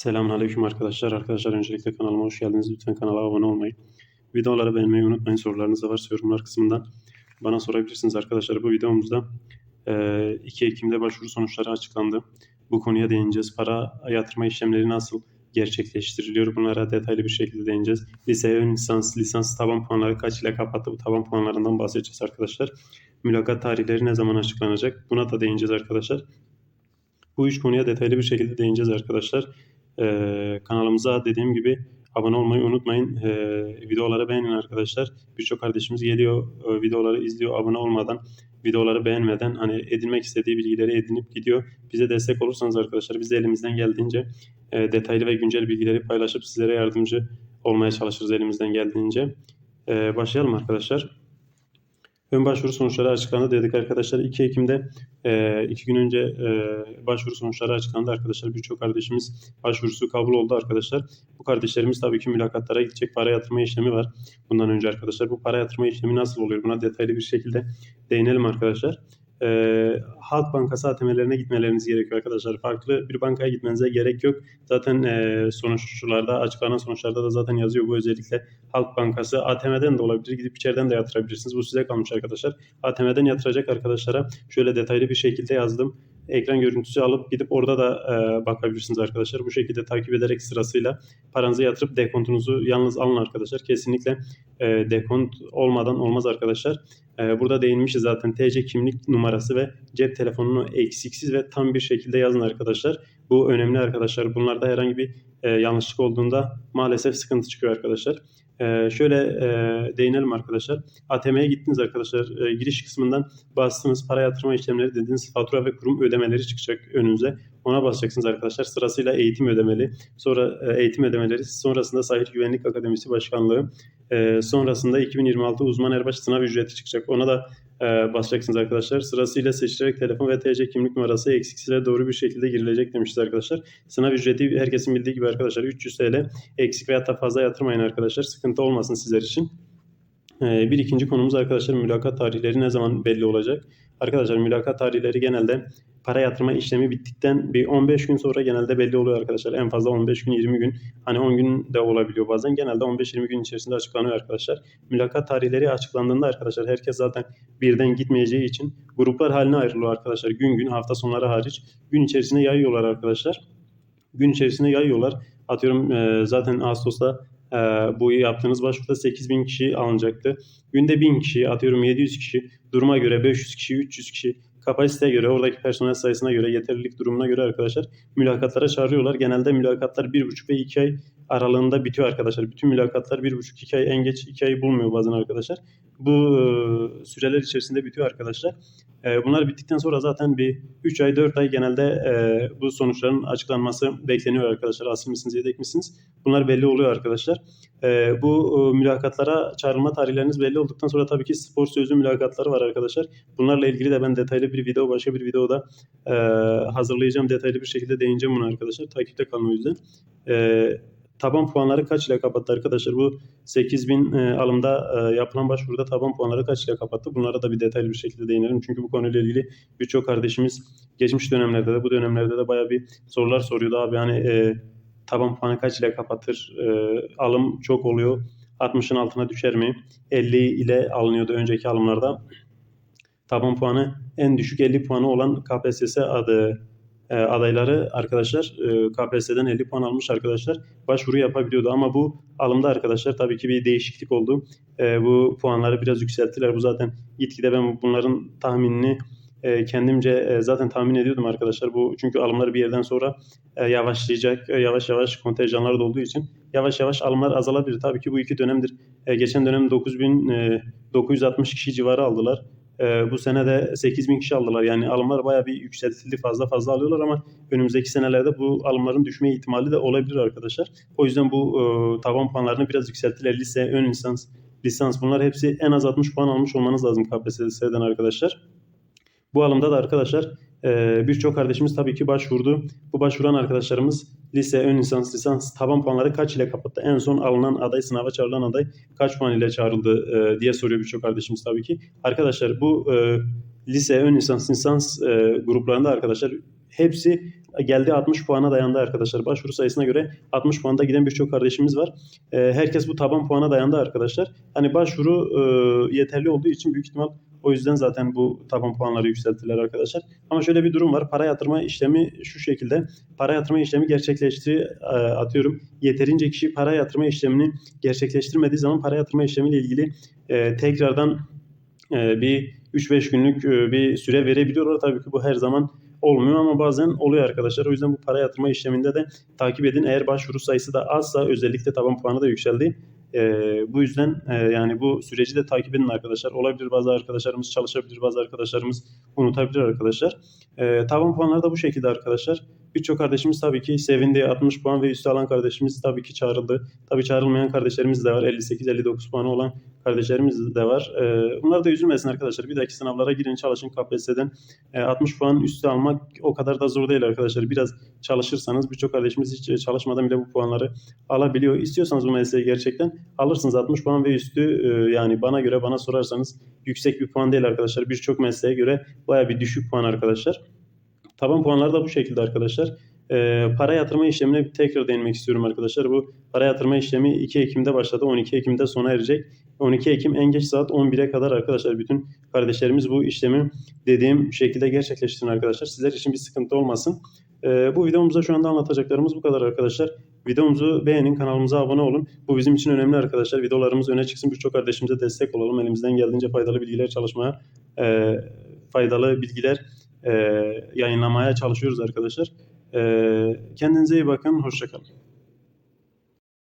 Selamünaleyküm arkadaşlar. Arkadaşlar öncelikle kanalıma hoş geldiniz. Lütfen kanala abone olmayı, videoları beğenmeyi unutmayın. Sorularınız da varsa yorumlar kısmından bana sorabilirsiniz arkadaşlar. Bu videomuzda e, 2 Ekim'de başvuru sonuçları açıklandı. Bu konuya değineceğiz. Para yatırma işlemleri nasıl gerçekleştiriliyor? Bunlara detaylı bir şekilde değineceğiz. Lise ön lisans, lisans taban puanları kaç ile kapattı? Bu taban puanlarından bahsedeceğiz arkadaşlar. Mülakat tarihleri ne zaman açıklanacak? Buna da değineceğiz arkadaşlar. Bu üç konuya detaylı bir şekilde değineceğiz arkadaşlar. Ee, kanalımıza dediğim gibi abone olmayı unutmayın. Ee, videoları beğenin arkadaşlar. Birçok kardeşimiz geliyor e, videoları izliyor abone olmadan videoları beğenmeden hani edinmek istediği bilgileri edinip gidiyor. Bize destek olursanız arkadaşlar biz de elimizden geldiğince e, detaylı ve güncel bilgileri paylaşıp sizlere yardımcı olmaya çalışırız elimizden geldiğince. Ee, başlayalım arkadaşlar. Ön başvuru sonuçları açıklandı dedik arkadaşlar. 2 Ekim'de 2 gün önce e, başvuru sonuçları açıklandı arkadaşlar. Birçok kardeşimiz başvurusu kabul oldu arkadaşlar. Bu kardeşlerimiz tabii ki mülakatlara gidecek para yatırma işlemi var. Bundan önce arkadaşlar bu para yatırma işlemi nasıl oluyor? Buna detaylı bir şekilde değinelim arkadaşlar. E, Halk Bankası ATM'lerine gitmeleriniz gerekiyor arkadaşlar. Farklı bir bankaya gitmenize gerek yok. Zaten e, sonuçlarda açıklanan sonuçlarda da zaten yazıyor bu özellikle Halk Bankası ATM'den de olabilir. Gidip içeriden de yatırabilirsiniz. Bu size kalmış arkadaşlar. ATM'den yatıracak arkadaşlara şöyle detaylı bir şekilde yazdım. Ekran görüntüsü alıp gidip orada da e, bakabilirsiniz arkadaşlar. Bu şekilde takip ederek sırasıyla paranızı yatırıp dekontunuzu yalnız alın arkadaşlar. Kesinlikle e, dekont olmadan olmaz arkadaşlar. E, burada değinmişiz zaten TC kimlik numarası ve cep telefonunu eksiksiz ve tam bir şekilde yazın arkadaşlar. Bu önemli arkadaşlar. Bunlarda herhangi bir e, yanlışlık olduğunda maalesef sıkıntı çıkıyor arkadaşlar. Ee, şöyle e, değinelim arkadaşlar. ATM'ye gittiniz arkadaşlar. E, giriş kısmından bastınız. Para yatırma işlemleri dediniz. Fatura ve kurum ödemeleri çıkacak önünüze. Ona basacaksınız arkadaşlar. Sırasıyla eğitim ödemeli. Sonra e, eğitim ödemeleri. Sonrasında Sahil Güvenlik Akademisi Başkanlığı. E, sonrasında 2026 uzman erbaş sınav ücreti çıkacak. Ona da basacaksınız arkadaşlar. Sırasıyla seçilerek telefon ve TC kimlik numarası eksiksiz doğru bir şekilde girilecek demişiz arkadaşlar. Sınav ücreti herkesin bildiği gibi arkadaşlar 300 TL eksik veya da fazla yatırmayın arkadaşlar. Sıkıntı olmasın sizler için. E, bir ikinci konumuz arkadaşlar mülakat tarihleri ne zaman belli olacak? Arkadaşlar mülakat tarihleri genelde para yatırma işlemi bittikten bir 15 gün sonra genelde belli oluyor arkadaşlar. En fazla 15 gün 20 gün hani 10 gün de olabiliyor bazen. Genelde 15-20 gün içerisinde açıklanıyor arkadaşlar. Mülakat tarihleri açıklandığında arkadaşlar herkes zaten birden gitmeyeceği için gruplar haline ayrılıyor arkadaşlar. Gün gün hafta sonları hariç gün içerisinde yayıyorlar arkadaşlar. Gün içerisinde yayıyorlar. Atıyorum e, zaten Ağustos'ta e, bu yaptığınız başvuruda 8000 kişi alınacaktı. Günde 1000 kişi, atıyorum 700 kişi, duruma göre 500 kişi, 300 kişi kapasiteye göre, oradaki personel sayısına göre, yeterlilik durumuna göre arkadaşlar mülakatlara çağırıyorlar. Genelde mülakatlar 1,5 ve 2 ay aralığında bitiyor arkadaşlar. Bütün mülakatlar 1,5-2 ay en geç 2 ay bulmuyor bazen arkadaşlar. Bu e, süreler içerisinde bitiyor arkadaşlar. Bunlar bittikten sonra zaten bir 3 ay 4 ay genelde bu sonuçların açıklanması bekleniyor arkadaşlar. Asıl misiniz yedek misiniz? Bunlar belli oluyor arkadaşlar. Bu mülakatlara çağrılma tarihleriniz belli olduktan sonra tabii ki spor sözlü mülakatları var arkadaşlar. Bunlarla ilgili de ben detaylı bir video başka bir videoda e, hazırlayacağım. Detaylı bir şekilde değineceğim bunu arkadaşlar. Takipte kalın o yüzden. E, taban puanları kaç ile kapattı arkadaşlar? Bu 8000 e, alımda e, yapılan başvuruda taban puanları kaç ile kapattı? Bunlara da bir detaylı bir şekilde değinelim. Çünkü bu konuyla ilgili birçok kardeşimiz geçmiş dönemlerde de bu dönemlerde de bayağı bir sorular soruyordu abi. Hani e, taban puanı kaç ile kapatır? E, alım çok oluyor. 60'ın altına düşer mi? 50 ile alınıyordu önceki alımlarda. Taban puanı en düşük 50 puanı olan KPSS adı e, adayları arkadaşlar e, KPSS'den 50 puan almış arkadaşlar başvuru yapabiliyordu. Ama bu alımda arkadaşlar tabii ki bir değişiklik oldu. E, bu puanları biraz yükselttiler. Bu zaten gitgide ben bunların tahminini e, kendimce zaten tahmin ediyordum arkadaşlar. Bu çünkü alımlar bir yerden sonra yavaşlayacak. Yavaş yavaş kontenjanlar da olduğu için yavaş yavaş alımlar azalabilir. Tabii ki bu iki dönemdir. Geçen dönem 9960 kişi civarı aldılar. Ee, bu sene de 8 bin kişi aldılar. Yani alımlar bayağı bir yükseltildi. Fazla fazla alıyorlar ama önümüzdeki senelerde bu alımların düşme ihtimali de olabilir arkadaşlar. O yüzden bu e, taban puanlarını biraz yükselttiler. Lise, ön lisans, lisans bunlar hepsi en az 60 puan almış olmanız lazım KPSS'den arkadaşlar. Bu alımda da arkadaşlar e, birçok kardeşimiz tabii ki başvurdu. Bu başvuran arkadaşlarımız lise, ön lisans, lisans taban puanları kaç ile kapattı? En son alınan aday, sınava çağrılan aday kaç puan ile çağrıldı e, diye soruyor birçok kardeşimiz tabii ki. Arkadaşlar bu e, lise, ön lisans, lisans e, gruplarında arkadaşlar hepsi geldi 60 puana dayandı arkadaşlar. Başvuru sayısına göre 60 puanda giden birçok kardeşimiz var. Herkes bu taban puana dayandı arkadaşlar. Hani başvuru yeterli olduğu için büyük ihtimal o yüzden zaten bu taban puanları yükselttiler arkadaşlar. Ama şöyle bir durum var. Para yatırma işlemi şu şekilde. Para yatırma işlemi gerçekleşti e, atıyorum. Yeterince kişi para yatırma işlemini gerçekleştirmediği zaman para yatırma işlemiyle ilgili e, tekrardan e, bir 3-5 günlük bir süre verebiliyorlar. Tabii ki bu her zaman olmuyor ama bazen oluyor arkadaşlar. O yüzden bu para yatırma işleminde de takip edin. Eğer başvuru sayısı da azsa özellikle taban puanı da yükseldi. E, bu yüzden e, yani bu süreci de takip edin arkadaşlar. Olabilir bazı arkadaşlarımız çalışabilir, bazı arkadaşlarımız unutabilir arkadaşlar. E, taban puanları da bu şekilde arkadaşlar. Birçok kardeşimiz tabii ki sevindi. 60 puan ve üstü alan kardeşimiz tabii ki çağrıldı. Tabii çağrılmayan kardeşlerimiz de var. 58-59 puanı olan kardeşlerimiz de var. Ee, bunlar da üzülmesin arkadaşlar. Bir dahaki sınavlara girin çalışın KPSS'den. Ee, 60 puan üstü almak o kadar da zor değil arkadaşlar. Biraz çalışırsanız birçok kardeşimiz hiç çalışmadan bile bu puanları alabiliyor. İstiyorsanız bu mesleği gerçekten alırsınız. 60 puan ve üstü e, yani bana göre bana sorarsanız yüksek bir puan değil arkadaşlar. Birçok mesleğe göre baya bir düşük puan arkadaşlar. Taban puanları da bu şekilde arkadaşlar. Ee, para yatırma işlemine tekrar değinmek istiyorum arkadaşlar. Bu para yatırma işlemi 2 Ekim'de başladı. 12 Ekim'de sona erecek. 12 Ekim en geç saat 11'e kadar arkadaşlar bütün kardeşlerimiz bu işlemi dediğim şekilde gerçekleştirin arkadaşlar. Sizler için bir sıkıntı olmasın. Ee, bu videomuzda şu anda anlatacaklarımız bu kadar arkadaşlar. Videomuzu beğenin, kanalımıza abone olun. Bu bizim için önemli arkadaşlar. Videolarımız öne çıksın. Birçok kardeşimize destek olalım. Elimizden geldiğince faydalı bilgiler çalışmaya, e, faydalı bilgiler yayınlamaya çalışıyoruz arkadaşlar. Kendinize iyi bakın. Hoşçakalın.